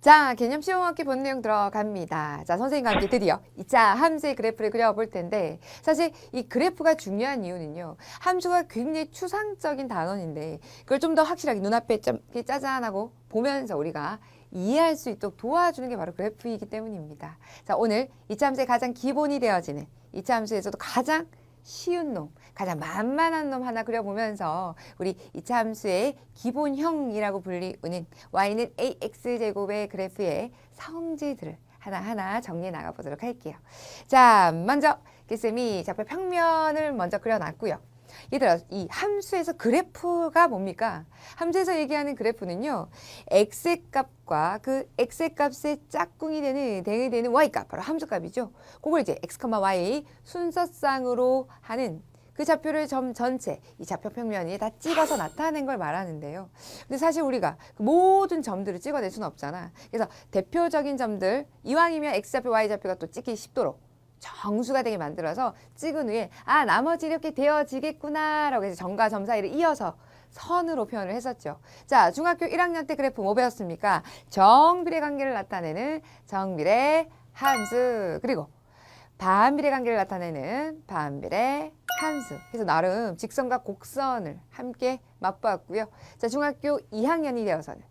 자, 개념 시험학기 본 내용 들어갑니다. 자, 선생님과 함께 드디어 2차 함수의 그래프를 그려볼 텐데 사실 이 그래프가 중요한 이유는요. 함수가 굉장히 추상적인 단원인데 그걸 좀 더 확실하게 눈앞에 좀 짜잔하고 보면서 우리가 이해할 수 있도록 도와주는 게 바로 그래프이기 때문입니다. 자, 오늘 2차 함수의 가장 기본이 되어지는 2차 함수에서도 가장 쉬운 놈, 가장 만만한 놈 하나 그려보면서 우리 이차 함수의 기본형이라고 불리우는 y는 ax 제곱의 그래프의 성질들을 하나하나 정리해 나가 보도록 할게요. 자, 먼저 기쌤이 좌표 평면을 먼저 그려놨고요. 얘들아, 이 함수에서 그래프가 뭡니까? 함수에서 얘기하는 그래프는요, x의 값과 그 x의 값의 짝꿍이 되는, 대응이 되는 y 값, 바로 함수 값이죠. 그걸 이제 x, y 순서상으로 하는 그 좌표를 점 전체 이 좌표 평면이 다 찍어서 나타낸 걸 말하는데요. 근데 사실 우리가 그 모든 점들을 찍어낼 수는 없잖아. 그래서 대표적인 점들 이왕이면 x 좌표, y 좌표가 또 찍기 쉽도록 정수가 되게 만들어서 찍은 후에 아 나머지 이렇게 되어지겠구나라고 해서 점과 점 사이를 이어서 선으로 표현을 했었죠. 자 중학교 1학년 때 그래프 뭐 배웠습니까? 정비례 관계를 나타내는 정비례 함수 그리고 반비례 관계를 나타내는 반비례 함수. 그래서 나름 직선과 곡선을 함께 맛보았고요. 자 중학교 2학년이 되어서는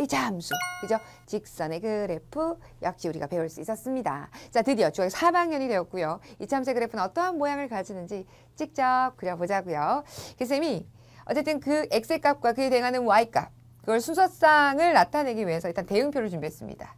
이차 함수, 그죠? 직선의 그래프 역시 우리가 배울 수 있었습니다. 자, 드디어 중학교 3학년이 되었고요. 이차 함수의 그래프는 어떠한 모양을 가지는지 직접 그려보자고요. 교수님이 어쨌든 그 x의 값과 그에 대응하는 y 값, 그걸 순서상을 나타내기 위해서 일단 대응표를 준비했습니다.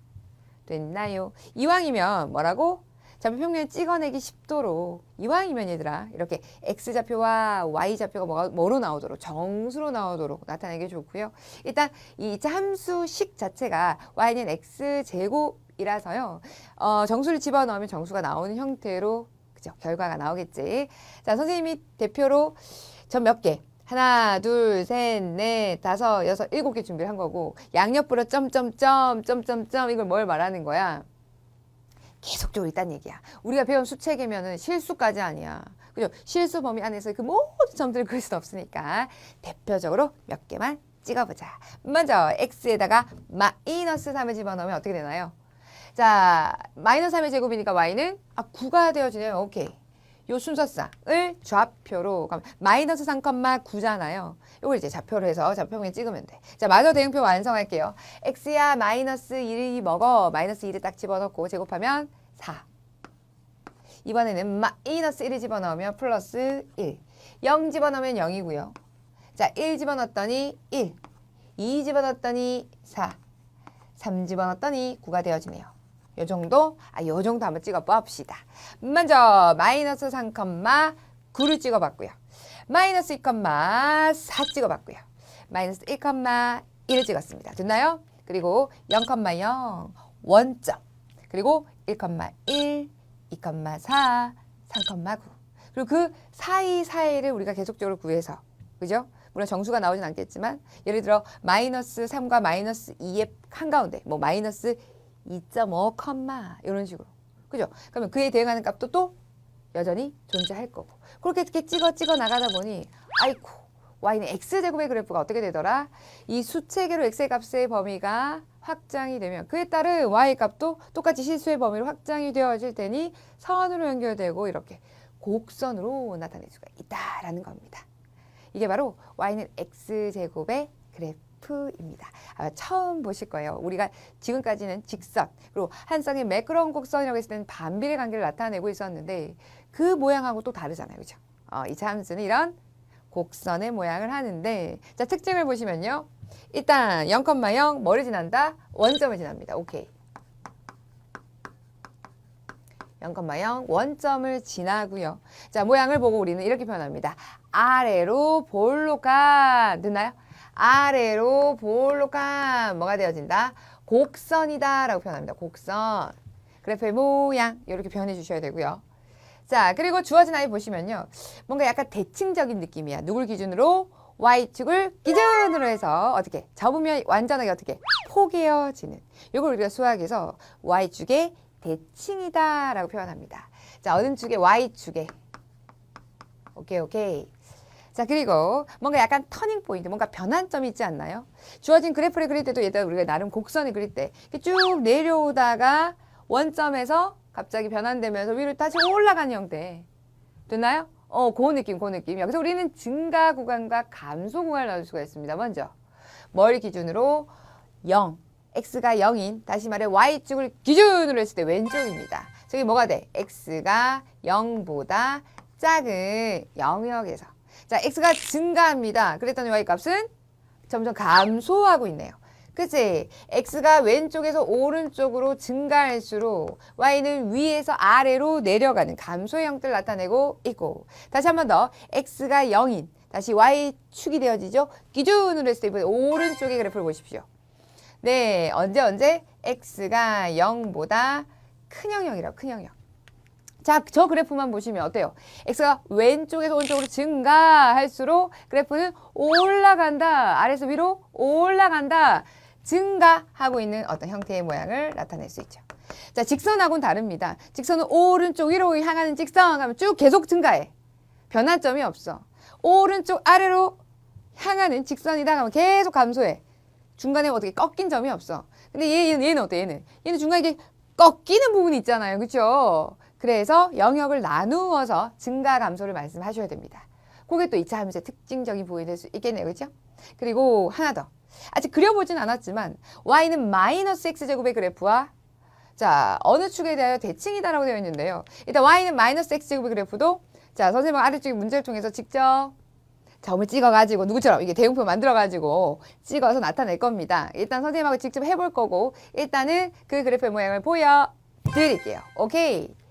됐나요? 이왕이면 뭐라고? 좌표 평면을 찍어내기 쉽도록 이왕이면 얘들아 이렇게 x 좌표와 y 좌표가 뭐가 뭐로 나오도록 정수로 나오도록 나타내기 좋고요. 일단 이 함수식 자체가 y는 x 제곱이라서요. 어, 정수를 집어 넣으면 정수가 나오는 형태로 그죠? 결과가 나오겠지. 자 선생님이 대표로 점몇 개? 하나, 둘, 셋, 넷, 다섯, 여섯, 일곱 개 준비를 한 거고 양옆으로 점점점 점점점 이걸 뭘 말하는 거야? 계속적으로 있다는 얘기야. 우리가 배운 수체계면은 실수까지 아니야. 그죠? 실수 범위 안에서 그 모든 점들을 그릴 수는 없으니까 대표적으로 몇 개만 찍어보자. 먼저 x에다가 마이너스 3을 집어넣으면 어떻게 되나요? 자, 마이너스 3의 제곱이니까 y는 아 9가 되어지네요. 오케이. 요 순서상을 좌표로 마이너스 3,9잖아요. 이걸 이제 좌표로 해서 좌표면에 찍으면 돼. 자, 마저 대응표 완성할게요. x야 마이너스 1이 먹어. 마이너스 1을 딱 집어넣고 제곱하면 4. 이번에는 마이너스 1을 집어넣으면 플러스 1. 0 집어넣으면 0이고요. 자, 1 집어넣었더니 1. 2 집어넣었더니 4. 3 집어넣었더니 9가 되어지네요. 요 정도? 아, 요 정도 한번 찍어 봅시다. 먼저 마이너스 3,9를 찍어 봤고요. 마이너스 2,4 찍어 봤고요. 마이너스 1,1을 찍었습니다. 됐나요? 그리고 0,0 원점. 그리고 1,1, 2,4, 3,9. 그리고 그 사이 사이를 우리가 계속적으로 구해서 그죠? 물론 정수가 나오진 않겠지만 예를 들어 마이너스 3과 마이너스 2의 한가운데 뭐 마이너스 2.5 컴마 이런 식으로 그죠? 그러면 그에 대응하는 값도 또 여전히 존재할 거고 그렇게 이렇게 찍어 찍어 나가다 보니 아이고 y는 x 제곱의 그래프가 어떻게 되더라? 이 수체계로 x의 값의 범위가 확장이 되면 그에 따른 y 값도 똑같이 실수의 범위로 확장이 되어질 테니 선으로 연결되고 이렇게 곡선으로 나타낼 수가 있다라는 겁니다. 이게 바로 y는 x 제곱의 그래프 입니다. 아마 처음 보실 거예요. 우리가 지금까지는 직선 그리고 한 쌍의 매끄러운 곡선이라고 했을 때는 반비례 관계를 나타내고 있었는데 그 모양하고 또 다르잖아요, 그죠? 어, 이 함수는 이런 곡선의 모양을 하는데 자 특징을 보시면요. 일단 0,0 뭐를 지난다? 원점을 지납니다. 오케이. 0,0 원점을 지나고요. 자 모양을 보고 우리는 이렇게 표현합니다. 아래로 볼록한 됐나요? 아래로 볼록한 뭐가 되어진다? 곡선이다 라고 표현합니다. 곡선. 그래프의 모양 이렇게 표현해 주셔야 되고요. 자 그리고 주어진 아이 보시면요. 뭔가 약간 대칭적인 느낌이야. 누굴 기준으로? Y축을 기준으로 해서 어떻게 접으면 완전하게 어떻게 포개어지는 이걸 우리가 수학에서 Y축의 대칭이다 라고 표현합니다. 자 어느 축의 Y축에 오케이 오케이 자, 그리고 뭔가 약간 터닝 포인트, 뭔가 변환점이 있지 않나요? 주어진 그래프를 그릴 때도 예를 우리가 나름 곡선을 그릴 때 쭉 내려오다가 원점에서 갑자기 변환되면서 위로 다시 올라가는 형태. 됐나요? 어, 그 느낌, 그 느낌. 여기서 우리는 증가 구간과 감소 구간을 나눌 수가 있습니다. 먼저, 뭘 기준으로 0, x가 0인, 다시 말해 y축을 기준으로 했을 때 왼쪽입니다. 저기 뭐가 돼? x가 0보다 작은 영역에서. 자, x가 증가합니다. 그랬더니 y 값은 점점 감소하고 있네요. 그치? x가 왼쪽에서 오른쪽으로 증가할수록 y는 위에서 아래로 내려가는 감소의 형태를 나타내고 있고 다시 한 번 더 x가 0인 다시 y축이 되어지죠. 기준으로 했을 때 이번에 오른쪽의 그래프를 보십시오. 네, 언제 언제 x가 0보다 큰 영역이라고 큰 영역. 자, 저 그래프만 보시면 어때요? x가 왼쪽에서 오른쪽으로 증가할수록 그래프는 올라간다. 아래에서 위로 올라간다. 증가하고 있는 어떤 형태의 모양을 나타낼 수 있죠. 자, 직선하고는 다릅니다. 직선은 오른쪽 위로 향하는 직선 하면 쭉 계속 증가해. 변화점이 없어. 오른쪽 아래로 향하는 직선이다 하면 계속 감소해. 중간에 어떻게 꺾인 점이 없어. 근데 얘, 얘는, 얘는 어때? 얘는 얘는 중간에 이게 꺾이는 부분이 있잖아요. 그렇죠? 그래서 영역을 나누어서 증가 감소를 말씀하셔야 됩니다. 그게 또 2차 함수의 특징적인 부분이 될 수 있겠네요. 그렇죠? 그리고 하나 더. 아직 그려보진 않았지만 y는 마이너스 x제곱의 그래프와 자 어느 축에 대하여 대칭이다라고 되어 있는데요. 일단 y는 마이너스 x제곱의 그래프도 자 선생님 아래쪽에 문제를 통해서 직접 점을 찍어가지고 누구처럼 이게 대응표 만들어가지고 찍어서 나타낼 겁니다. 일단 선생님하고 직접 해볼 거고 일단은 그 그래프의 모양을 보여드릴게요. 오케이.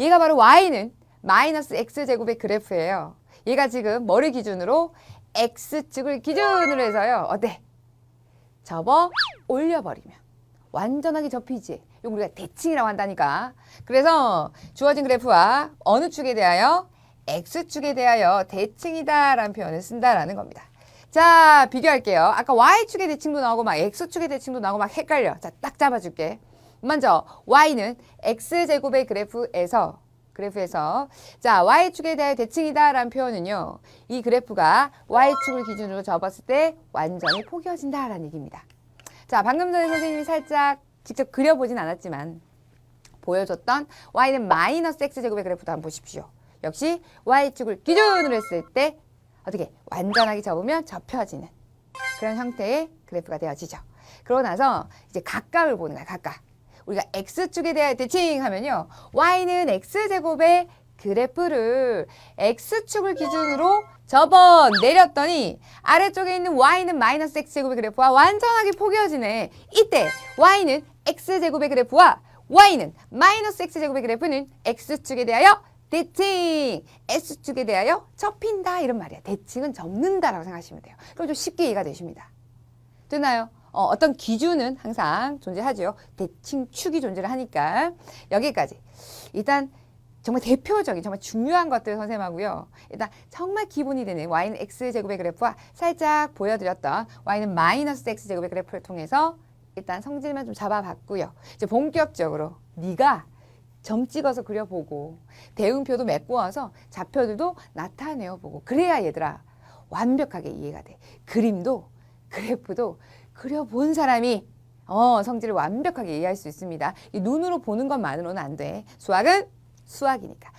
얘가 바로 y는 마이너스 x제곱의 그래프예요. 얘가 지금 뭐를 기준으로 x축을 기준으로 해서요. 어때? 접어 올려버리면 완전하게 접히지. 이거 우리가 대칭이라고 한다니까. 그래서 주어진 그래프와 어느 축에 대하여 x축에 대하여 대칭이다라는 표현을 쓴다라는 겁니다. 자, 비교할게요. 아까 y축의 대칭도 나오고 막 x축의 대칭도 나오고 막 헷갈려. 자, 딱 잡아줄게. 먼저 y는 x제곱의 그래프에서 그래프에서 자 y축에 대해 대칭이다 라는 표현은요. 이 그래프가 y축을 기준으로 접었을 때 완전히 포개어진다 라는 얘기입니다. 자 방금 전에 선생님이 살짝 직접 그려보진 않았지만 보여줬던 y는 마이너스 x제곱의 그래프도 한번 보십시오. 역시 y축을 기준으로 했을 때 어떻게 완전하게 접으면 접혀지는 그런 형태의 그래프가 되어지죠. 그러고 나서 이제 각각을 보는 거야, 각각. 우리가 x축에 대해 대칭 하면요. y는 x제곱의 그래프를 x축을 기준으로 접어 내렸더니 아래쪽에 있는 y는 마이너스 x제곱의 그래프와 완전하게 포개어지네. 이때 y는 x제곱의 그래프와 y는 마이너스 x제곱의 그래프는 x축에 대하여 대칭, S축에 대하여 접힌다 이런 말이야. 대칭은 접는다라고 생각하시면 돼요. 그럼 좀 쉽게 이해가 되십니다. 되나요? 어, 어떤 기준은 항상 존재하죠. 대칭축이 존재를 하니까 여기까지. 일단 정말 대표적인 정말 중요한 것들 선생님하고요. 일단 정말 기본이 되는 y는 x제곱의 그래프와 살짝 보여드렸던 y는 마이너스 x제곱의 그래프를 통해서 일단 성질만 좀 잡아봤고요. 이제 본격적으로 네가 점 찍어서 그려보고 대응표도 메꿔와서 좌표들도 나타내어 보고 그래야 얘들아 완벽하게 이해가 돼. 그림도 그래프도 그려본 사람이 어, 성질을 완벽하게 이해할 수 있습니다. 이 눈으로 보는 것만으로는 안 돼. 수학은 수학이니까.